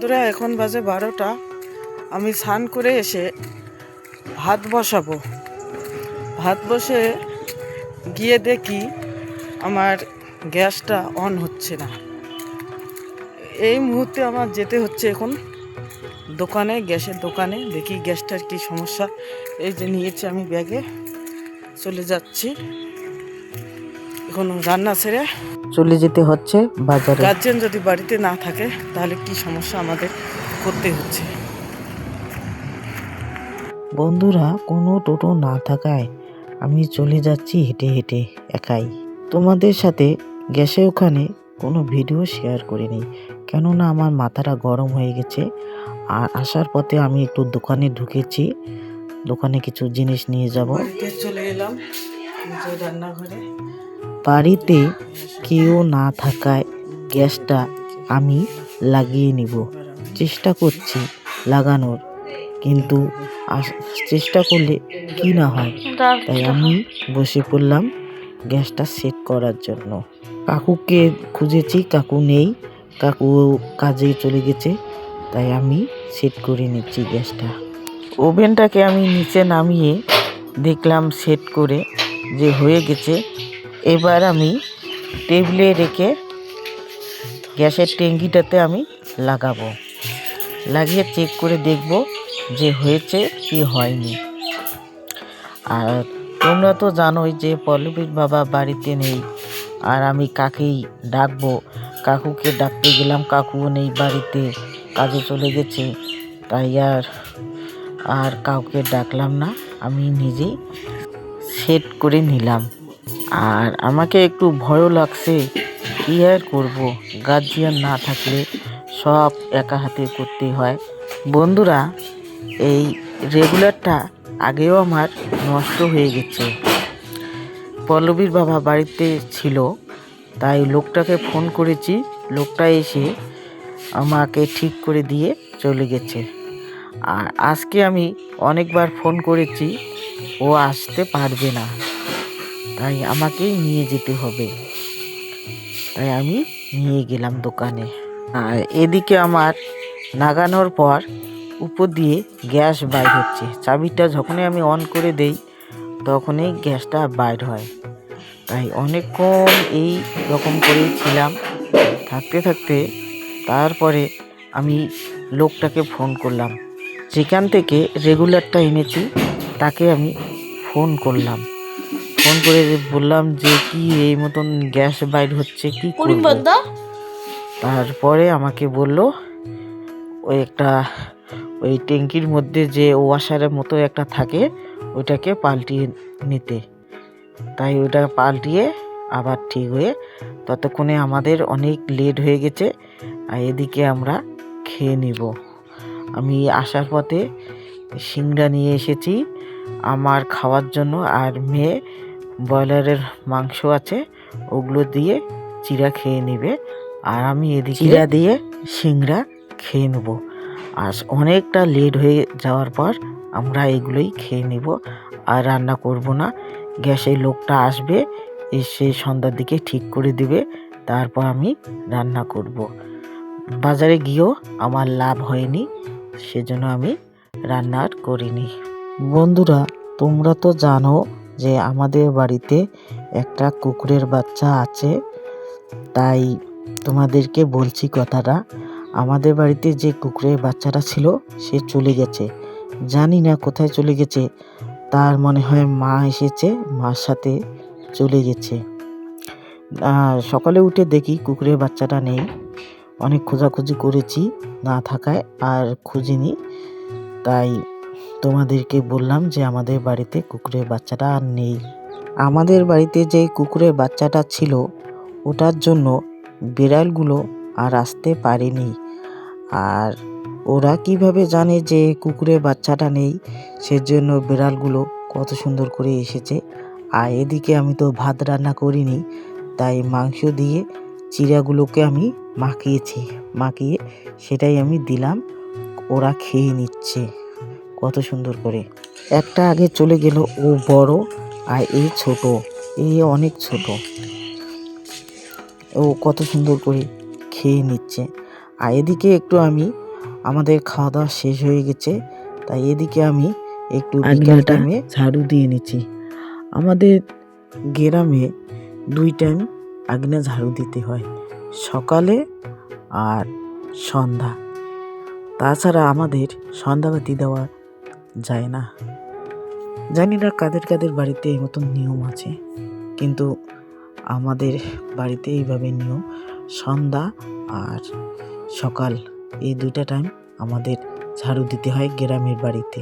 বন্ধুরা, এখন বাজে বারোটা। আমি স্নান করে এসে ভাত বসাবো। ভাত বসে গিয়ে দেখি আমার গ্যাসটা অন হচ্ছে না। এই মুহূর্তে আমার যেতে হচ্ছে এখন দোকানে, গ্যাসের দোকানে। দেখি গ্যাসটার কি সমস্যা। এই যে নিয়েছি আমি ব্যাগে। চলে যাচ্ছি। এখন রান্না সেরে চলে যেতে হচ্ছে বাজারে। গার্জেন যদি বাড়িতে না থাকে তাহলে কি সমস্যা আমাদের করতে হচ্ছে? বন্ধুরা কোনো টোটো না থাকায় আমি চলে যাচ্ছি হেঁটে হেঁটে একাই। তোমাদের সাথে গ্যাসে ওখানে কোনো ভিডিও শেয়ার করিনি কেননা আমার মাথাটা গরম হয়ে গেছে। আর আসার পথে আমি একটু দোকানে ঢুকেছি দোকানে কিছু জিনিস নিয়ে যাব। চলে এলাম রান্নাঘরে। বাড়িতে কেউ না থাকায় গ্যাসটা আমি লাগিয়ে নিব। চেষ্টা করছি লাগানোর, কিন্তু চেষ্টা করলে কি না হয়? তাই আমি বসে পড়লাম গ্যাসটা সেট করার জন্য। কাকুকে খুঁজেছি, কাকু নেই, কাকু কাজে চলে গেছে, তাই আমি সেট করে নিচ্ছি গ্যাসটা। ওভেনটাকে আমি নিচে নামিয়ে দেখলাম সেট করে যে হয়ে গেছে এবার আমি টেবিলে রেখে গ্যাসের ট্যাঙ্কিটাতে আমি লাগাবো। লাগিয়ে চেক করে দেখব যে হয়েছে কি হয়নি। আর তোমরা তো জানোই যে পল্লবীর বাবা বাড়িতে নেই, আর আমি কাকেই ডাকবো? কাকুকে ডাকতে গেলাম, কাকুও নেই বাড়িতে, কাজে চলে গেছে। তাই আর আর কাউকে ডাকলাম না, আমি নিজেই সেট করে নিলাম। আর আমাকে একটু ভয়ও লাগছে। কী আর করব? গার্জিয়ান না থাকলে সব একা হাতে করতে হয়। বন্ধুরা, এই রেগুলারটা আগেও আমার নষ্ট হয়ে গেছে। পল্লবীর বাবা বাড়িতে ছিল, তাই লোকটাকে ফোন করেছি। লোকটা এসে আমাকে ঠিক করে দিয়ে চলে গেছে। আর আজকে আমি অনেকবার ফোন করেছি, ও আসতে পারবে না। তাই আমাকেই নিয়ে যেতে হবে। তাই আমি নিয়ে গেলাম দোকানে। আর এদিকে আমার নাগানোর পর উপর দিয়ে গ্যাস বাইর হচ্ছে। চাবিটা যখনই আমি অন করে দেই, তখনই গ্যাসটা বাইর হয়। তাই অনেকক্ষণ এই রকম করেই ছিলাম। থাকতে থাকতে তারপরে আমি লোকটাকে ফোন করলাম। যেখান থেকে রেগুলারটা এনেছি, তাকে আমি ফোন করলাম। ফোন করে বললাম যে কি এই মতন গ্যাস বাইর হচ্ছে কি করব? তারপরে আমাকে বলল ওই একটা ওই ট্যাঙ্কির মধ্যে যে ওয়াশারের মতো একটা থাকে ওইটাকে পাল্টিয়ে নিতে। তাই ওইটা পাল্টিয়ে আবার ঠিক হয়ে ততক্ষণে আমাদের অনেক লেট হয়ে গেছে আর এদিকে আমরা খেয়ে নিব। আমি আসার পথে সিংড়া নিয়ে এসেছি আমার খাওয়ার জন্য আর মেয়ে ব্রয়লারের মাংস আছে ওগুলো দিয়ে চিরা খেয়ে নেবে। আর আমি এদিকে চিরা দিয়ে সিংড়া খেয়ে নেব। আর অনেকটা লেট হয়ে যাওয়ার পর আমরা এগুলোই খেয়ে নেব। আর রান্না করব না। গ্যাসের লোকটা আসবে এসে সন্ধ্যার দিকে ঠিক করে দিবে। তারপর আমি রান্না করব। বাজারে গিয়েও আমার লাভ হয়নি সেজন্য আমি রান্না আর করিনি। বন্ধুরা তোমরা তো জানো যে আমাদের বাড়িতে একটা কুকুরের বাচ্চা আছে, তাই তোমাদেরকে বলছি কথাটা। আমাদের বাড়িতে যে কুকুরের বাচ্চাটা ছিল, সে চলে গেছে। জানি না কোথায় চলে গেছে। তার মনে হয় মা এসেছে, মার সাথে চলে গেছে। সকালে উঠে দেখি কুকুরের বাচ্চাটা নেই। অনেক খোঁজাখুঁজি করেছি না থাকায়, আর খুঁজিনি। তাই তোমাদেরকে বললাম যে আমাদের বাড়িতে কুকুরের বাচ্চাটা আর নেই। আমাদের বাড়িতে যে কুকুরের বাচ্চাটা ছিল, ওটার জন্য বিড়ালগুলো আর আসতে পারেনি। আর ওরা কীভাবে জানে যে কুকুরের বাচ্চাটা নেই, সেজন্য বিড়ালগুলো কত সুন্দর করে এসেছে। আর এদিকে আমি তো ভাত রান্না করিনি, তাই মাংস দিয়ে চিড়াগুলোকে আমি মাখিয়েছি, মাখিয়ে সেটাই আমি দিলাম। ওরা খেয়ে নিচ্ছে। কত সুন্দর করে। একটা আগে চলে গেল ও বড় আর এই ছোট। এই অনেক ছোট। ও কত সুন্দর করে খেয়ে নিচ্ছে। আর এদিকে একটু আমি আমাদের খাওয়া দাওয়া শেষ হয়ে গেছে। তাই এদিকে আমি একটু বিকেল টাইমে ঝাড়ু দিয়ে নিচ্ছি। আমাদের গ্রামে দুই টাইম আগিনা ঝাড়ু দিতে হয়। সকালে আর সন্ধ্যা। তাছাড়া আমাদের সন্ধ্যাবাতি দেওয়া যায় না। জানি না কাদের কাদের বাড়িতে এই মতন নিয়ম আছে, কিন্তু আমাদের বাড়িতে এইভাবে নিয়ম, সন্ধ্যা আর সকাল, এই দুইটা টাইম আমাদের ঝাড়ু দিতে হয় গ্রামের বাড়িতে।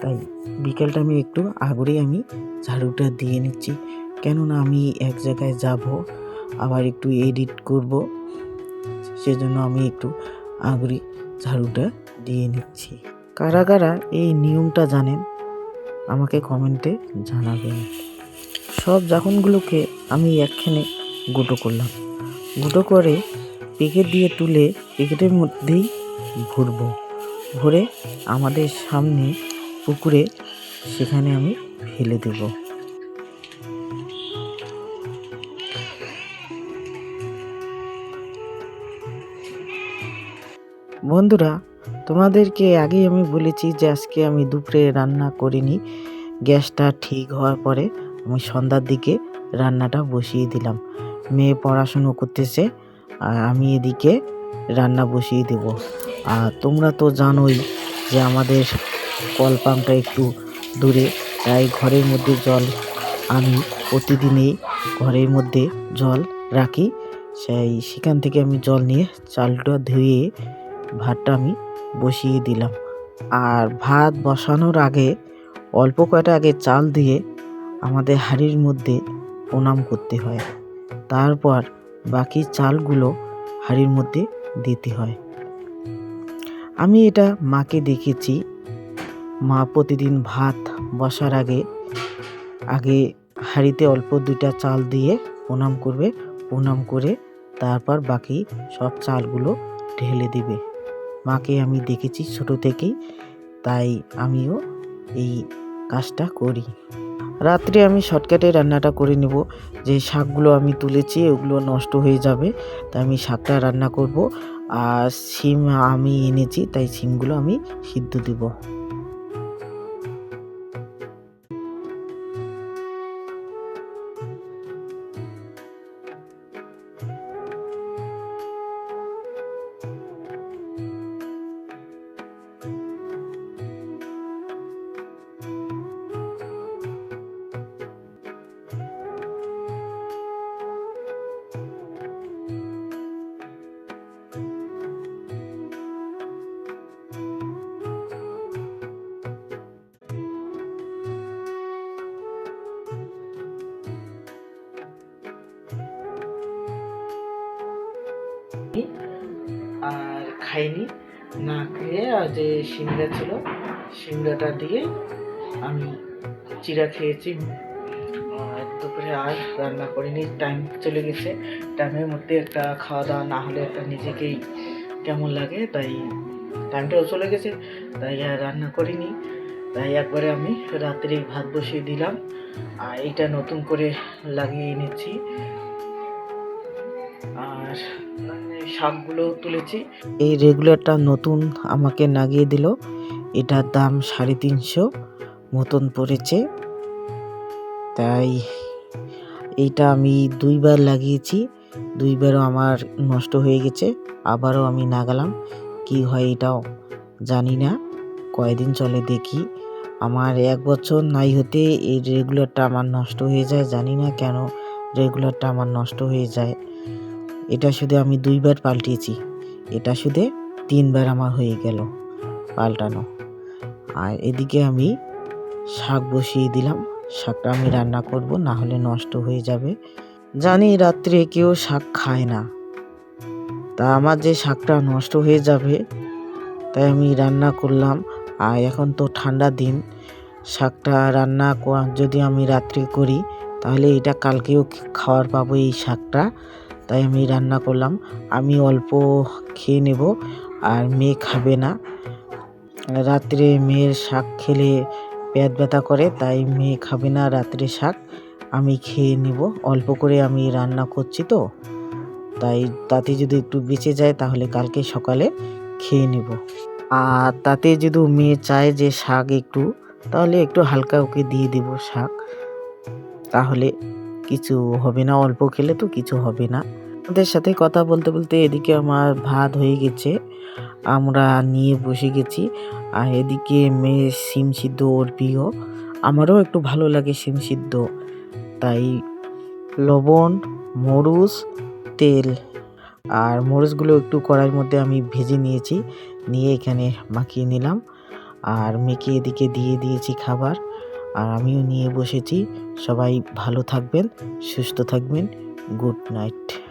তাই বিকেল টাইমে একটু আগরেই আমি ঝাড়ুটা দিয়ে নিচ্ছি। কেননা আমি এক জায়গায় যাব, আবার একটু এডিট করব, সেজন্য আমি একটু আগরি ঝাড়ুটা দিয়ে নিচ্ছি। কারা কারা এই নিয়মটা জানেন? আমাকে কমেন্টে জানাবেন। সব জাকনগুলোকে আমি একখানে গুঁটো করলাম। গুঁটো করে প্যাকেট দিয়ে তুলে প্যাকেটের মধ্যেই ভরবো। ভরে আমাদের সামনে পুকুরে সেখানে আমি ফেলে দেব। বন্ধুরা তোমাদেরকে আগেই আমি বলেছি যে আজকে আমি দুপুরে রান্না করিনি। গ্যাসটা ঠিক হওয়ার পরে আমি সন্ধ্যার দিকে রান্নাটা বসিয়ে দিলাম। মেয়ে পড়াশুনো করতেছে আর আমি এদিকে রান্না বসিয়ে দেব। আর তোমরা তো জানোই যে আমাদের কল পাম্পটা একটু দূরে, তাই ঘরের মধ্যে জল আমি প্রতিদিনই ঘরের মধ্যে জল রাখি। সেই, সেখান থেকে আমি জল নিয়ে চালটা ধুয়ে, ভাতটা আমি বসিয়ে দিলাম। আর ভাত বসানোর আগে, অল্প কয়টা আগে চাল দিয়ে আমাদের হাঁড়ির মধ্যে প্রণাম করতে হয়। তারপর বাকি চালগুলো হাঁড়ির মধ্যে দিতে হয়। আমি এটা মাকে দেখেছি। মা প্রতিদিন ভাত বসার আগে আগে হাঁড়িতে অল্প দুইটা চাল দিয়ে প্রণাম করবে, প্রণাম করে তারপর বাকি সব চালগুলো ঢেলে দিবে। মাকে আমি দেখেছি ছোট থেকেই, তাই আমিও এই কাজটা করি। রাত্রে আমি শর্টকাটে রান্নাটা করে নেব। যে শাকগুলো আমি তুলেছি, ওগুলো নষ্ট হয়ে যাবে, তাই আমি শাকটা রান্না করব। আর সিম আমি এনেছি, তাই সিমগুলো আমি সিদ্ধ দিব। খাইনি। না খেয়ে যে সিমড়া ছিল। সিমড়াটা দিয়ে আমি চিরা খেয়েছি। দুপুরে আর রান্না করিনি। টাইম চলে গেছে। টাইমের মধ্যে একটা খাওয়া দাওয়া না হলে একটা নিজেকেই কেমন লাগে, তাই টাইমটাও চলে গেছে, তাই আর রান্না করিনি। তাই একবারে আমি রাত্রে ভাত বসিয়ে দিলাম। আর এটা নতুন করে লাগিয়ে নিচ্ছি আর শাকগুলো তুলেছি। এই রেগুলারটা নতুন আমাকে লাগিয়ে দিল। এটার দাম সাড়ে তিনশো মতন পড়েছে। তাই এইটা আমি দুইবার লাগিয়েছি। দুইবারও আমার নষ্ট হয়ে গেছে। আবারও আমি নাগালাম। কি হয় এটাও জানি না। কয়দিন চলে দেখি। আমার এক বছর নাই হতে এই রেগুলারটা আমার নষ্ট হয়ে যায়। জানি না কেন রেগুলারটা আমার নষ্ট হয়ে যায়। এটা শুধু আমি দুইবার পাল্টিয়েছি। এটা শুধু তিনবার আমার হয়ে গেল পাল্টানো। আর এদিকে আমি শাক বসিয়ে দিলাম। শাকটা আমি রান্না করব, না হলে নষ্ট হয়ে যাবে। জানি রাত্রে কেউ শাক খায় না। তা আমার যে শাকটা নষ্ট হয়ে যাবে, তাই আমি রান্না করলাম। আর এখন তো ঠান্ডা দিন। শাকটা রান্না যদি আমি রাত্রে করি, তাহলে এটা কালকেও খাওয়ার পাবো এই শাকটা। তাই আমি রান্না করলাম। আমি অল্প খেয়ে নেব আর মেয়ে খাবে না। রাত্রে মেয়ের শাক খেলে পেট ব্যথা করে, তাই মেয়ে খাবে না রাত্রে শাক। আমি খেয়ে নেব। অল্প করে আমি রান্না করছি তো। তাই তাতে যদি একটু বেঁচে যায়, তাহলে কালকে সকালে খেয়ে নেব। আর তাতে যদি মেয়ে চায় যে শাক একটু, তাহলে একটু হালকা ওকে দিয়ে দেব শাক। তাহলে কিছু হবে না, অল্প খেলে তো কিছু হবে না। ওদের সাথে কথা বলতে বলতে এদিকে আমার ভাত হয়ে গেছে, আমরা নিয়ে বসে গেছি। আর এদিকে মেয়ে সিম সিদ্ধ ওর প্রিয়, আমারও একটু ভালো লাগে সিম সিদ্ধ। তাই লবণ, মরুচ, তেল আর মরিচগুলো একটু কড়াইয়ের মধ্যে আমি ভেজে নিয়েছি, নিয়ে এখানে মাখিয়ে নিলাম। আর মেখে এদিকে দিয়ে দিয়েছি খাবার। আর আমিও নিয়ে বসেছি। সবাই ভালো থাকবেন সুস্থ থাকবেন। Good night.